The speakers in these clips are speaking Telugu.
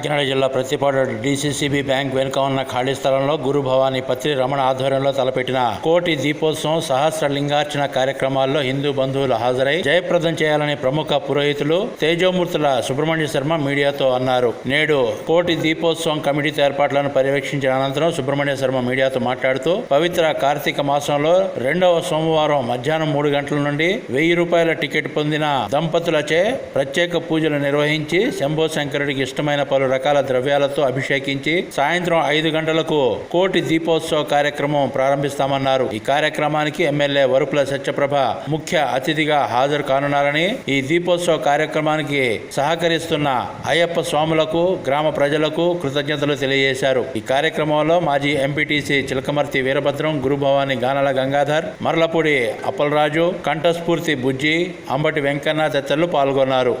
కాకినాడ జిల్లా ప్రతిపాడు డీసీసీబీ బ్యాంక్ వెనుక ఉన్న ఖాళీ స్థలంలో గురు భవానీ పత్రి రమణ ఆధ్వర్యంలో తలపెట్టిన కోటి దీపోత్సవం సహస్ర లింగార్చన కార్యక్రమాల్లో హిందూ బంధువులు హాజరై జయప్రదం చేయాలని ప్రముఖ పురోహితులు తేజోమూర్తుల సుబ్రహ్మణ్య శర్మ మీడియాతో అన్నారు. నేడు కోటి దీపోత్సవం కమిటీ ఏర్పాట్లను పర్యవేక్షించిన అనంతరం సుబ్రహ్మణ్య శర్మ మీడియాతో మాట్లాడుతూ పవిత్ర కార్తీక మాసంలో రెండవ సోమవారం మధ్యాహ్నం మూడు గంటల నుండి వెయ్యి రూపాయల టికెట్ పొందిన దంపతులచే ప్రత్యేక పూజలు నిర్వహించి శంభో శంకరుడికి ఇష్టమైన పలు రకాల ద్రవ్యాలతో అభిషేకించి సాయంత్రం ఐదు గంటలకు కోటి దీపోత్సవ కార్యక్రమం ప్రారంభిస్తామన్నారు. ఈ కార్యక్రమానికి ఎమ్మెల్యే వరుపుల సత్యప్రభ ముఖ్య అతిథిగా హాజరు కానున్నారని ఈ దీపోత్సవ కార్యక్రమానికి సహకరిస్తున్న అయ్యప్ప స్వాములకు గ్రామ ప్రజలకు కృతజ్ఞతలు తెలియజేశారు. ఈ కార్యక్రమంలో మాజీ ఎంపీటీసీ చిలకమర్తి వీరభద్రం గురుభవాని గానల గంగాధర్ మరలపూడి అప్పలరాజు కంఠస్ఫూర్తి బుజ్జి అంబటి వెంకన్న తదితరులు పాల్గొన్నారు.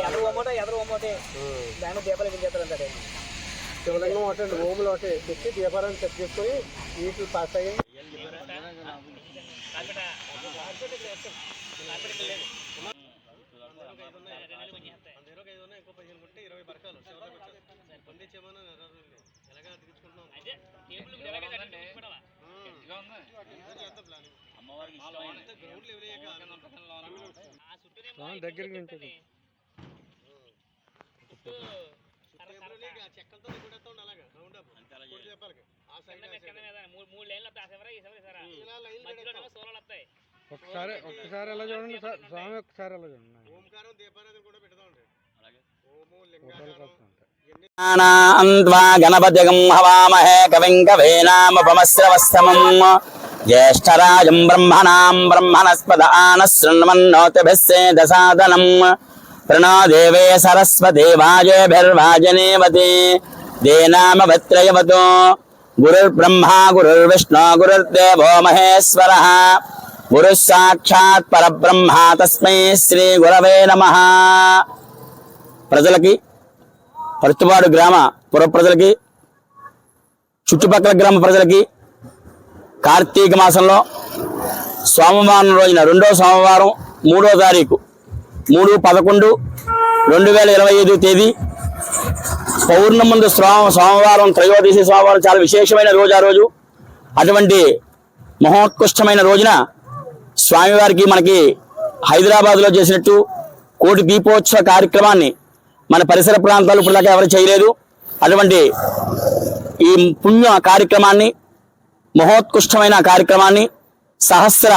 ఎదరు ఒమ్మటే ఎదరు ఒమ్మటే దాని దీపాలు అంతే శివలింగం ఒకటి రూములు ఒకటి పెట్టి దీపారాన్ని సెట్ చేసుకొని వీటిని పాస్ అయ్యి అమ్మవారికి ఉంటుంది? ఒకసారి ఒక్కసారి ఎలా చూడండి స్వామి ఒక్కసారి ఎలా చూడండి. ఓంకారం దీపారాధన కూడా పెడతా ఉంటాయి. గణపత్యగం హవామహే ജ്യേഷ്ഠരാജം ബ്രഹ്മണാം ബ്രഹ്മണസ്പദ ആനശൃണ്വന്നോതിഭിസ്സേദസാദനം പ്രണോ ദേവേ സരസ്വദേവാജേഭിർവാജനേവതി ദേനാമവത്രയവതോ ഗുരുർബ്രഹ്മാ ഗുരുർവിഷ്ണു ഗുരുർദേവോ മഹേശ്വര గురు సాక్షాత్ పరబ్రహ్మ తస్మై శ్రీ గురవే నమ ప్రజలకి పరుతుపాడు గ్రామ పుర ప్రజలకి చుట్టుపక్కల గ్రామ ప్రజలకి కార్తీక మాసంలో సోమవారం రోజున రెండో సోమవారం మూడో తారీఖు మూడు పదకొండు రెండు వేల ఇరవై ఐదు తేదీ. పౌర్ణమి ముందు సోమవారం త్రయోదశి సోమవారం చాలా విశేషమైన రోజు ఆ రోజు. అటువంటి మహోత్కృష్టమైన రోజున స్వామివారికి మనకి హైదరాబాద్లో చేసినట్టు కోటి దీపోత్సవ కార్యక్రమాన్ని మన పరిసర ప్రాంతాలు ఇప్పటిదాకా ఎవరు చేయలేదు. అటువంటి ఈ పుణ్య కార్యక్రమాన్ని మహోత్కృష్టమైన కార్యక్రమాన్ని సహస్ర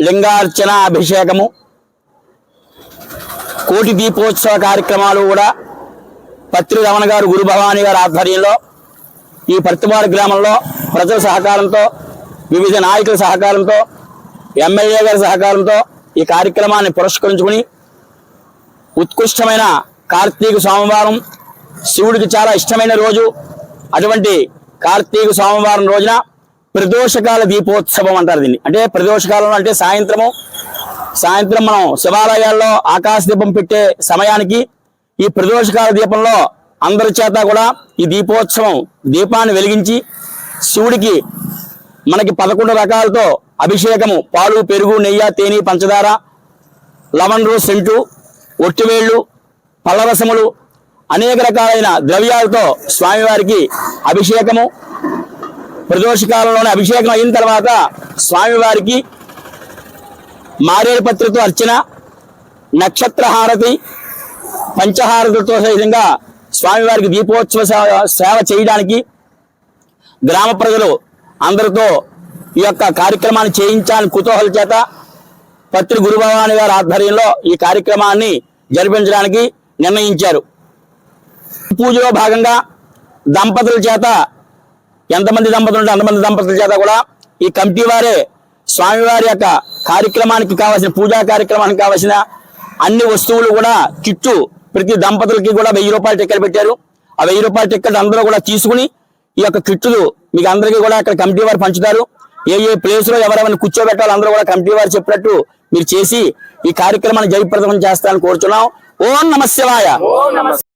లింగార్చన అభిషేకము కోటి దీపోత్సవ కార్యక్రమాలు కూడా పత్రి రమణ గారు గురు భవాని గారి ఆధ్వర్యంలో ఈ పర్తిపాడు గ్రామంలో ప్రజల సహకారంతో వివిధ నాయకుల సహకారంతో ఎమ్మెల్యే గారి సహకారంతో ఈ కార్యక్రమాన్ని పురస్కరించుకుని ఉత్కృష్టమైన కార్తీక సోమవారం శివుడికి చాలా ఇష్టమైన రోజు. అటువంటి కార్తీక సోమవారం రోజున ప్రదోషకాల దీపోత్సవం అంటారు దీన్ని. అంటే ప్రదోషకాలం అంటే సాయంత్రము సాయంత్రం మనం శివాలయాల్లో ఆకాశ దీపం పెట్టే సమయానికి ఈ ప్రదోషకాల దీపంలో అందరి చేత కూడా ఈ దీపోత్సవం దీపాన్ని వెలిగించి శివుడికి మనకి పదకొండు రకాలతో అభిషేకము. పాలు పెరుగు నెయ్యి తేనె పంచదార లవణరు సెంటు ఒట్టివేళ్ళు పళ్ళరసములు అనేక రకాలైన ద్రవ్యాలతో స్వామివారికి అభిషేకము. ప్రదోషకాలంలోనే అభిషేకం అయిన తర్వాత స్వామివారికి మారేడుపత్రితో అర్చన నక్షత్రహారతి పంచహారతులతో సహితంగా స్వామివారికి దీపోత్సవ సేవ సేవ చేయడానికి గ్రామ ప్రజలు అందరితో ఈ యొక్క కార్యక్రమాన్ని చేయించాలని కుతూహల చేత పత్రి గురుభవాని గారి ఆధ్వర్యంలో ఈ కార్యక్రమాన్ని జరిపించడానికి నిర్ణయించారు. పూజలో భాగంగా దంపతుల చేత ఎంతమంది దంపతులు ఉంటే అంతమంది దంపతుల చేత కూడా ఈ కమిటీ వారే స్వామివారి యొక్క కార్యక్రమానికి కావాల్సిన పూజా కార్యక్రమానికి కావాల్సిన అన్ని వస్తువులు కూడా కిట్టు ప్రతి దంపతులకి కూడా వెయ్యి రూపాయల టిక్కెట్ పెట్టారు. ఆ వెయ్యి రూపాయల టిక్కెట్ అందరూ కూడా తీసుకుని ఈ యొక్క కిట్టులు మీకు అందరికీ కూడా అక్కడ కమిటీ వారు పంచుతారు. ఏ ఏ ప్లేస్లో ఎవరెవరిని కూర్చోబెట్టాలో అందరూ కూడా కమిటీ వారు చెప్పినట్టు మీరు చేసి ఈ కార్యక్రమాన్ని జయప్రదం చేస్తారని కోరుచున్నాం. ఓం నమ